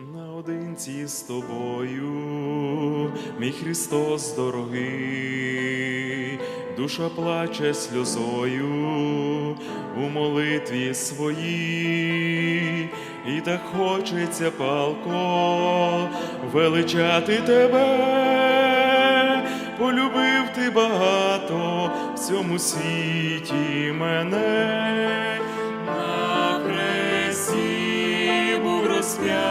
наодинці з тобою, мій Христос дорогий, душа плаче сльозою у молитві своїй, і так хочеться палко величати тебе, полюбив ти багато в цьому світі мене. На хресті був розп'ятий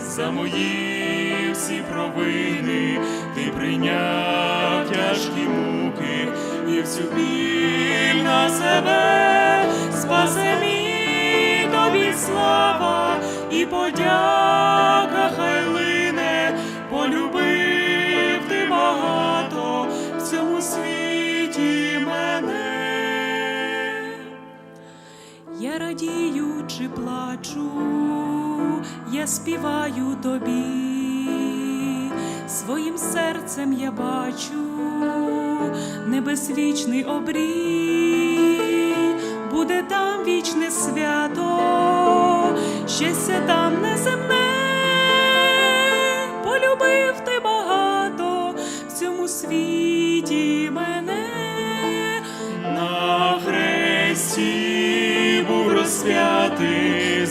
за мої всі провини, ти прийняв тяжкі муки і всю біль на себе, спаси мій тобі слава і подяка Радію чи плачу, я співаю тобі, своїм серцем я бачу небесвічний обрій, буде там вічне свято, щастя там неземне,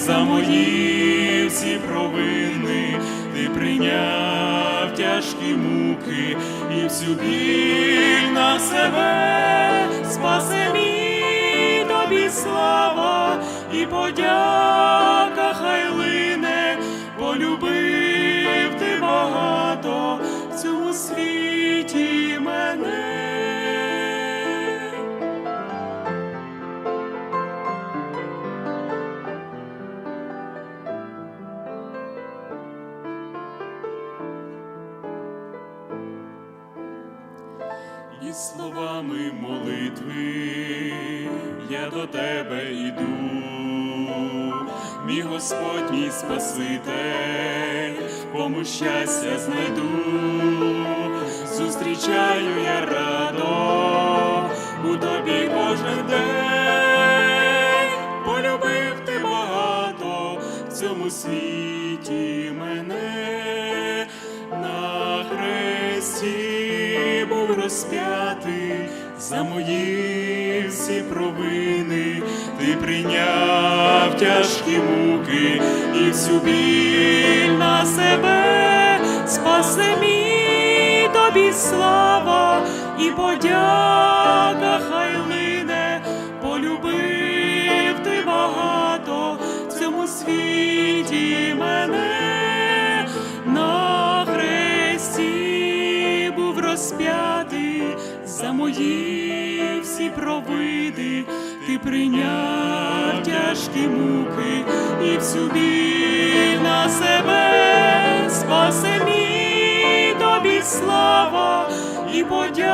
за мої всі провини, ти прийняв тяжкі муки і всю біль на себе, спасе мій тобі слава і подяка хай І словами молитви. Я до тебе йду, мій Господь, мій Спаситель, кому щастя знайду, зустрічаю я радо у тобі кожен день, полюбив ти багато в цьому світі мене хресті за мої всі провини, ти прийняв тяжкі муки і всю біль на себе, спасе мій тобі слава і подяка хай лине, полюбив ти багато в цьому світі мене. На хресті був розп'ятий за мої всі провиди, ти прийняв тяжкі муки і всю біль на себе, спаси мій тобі слава і подяка.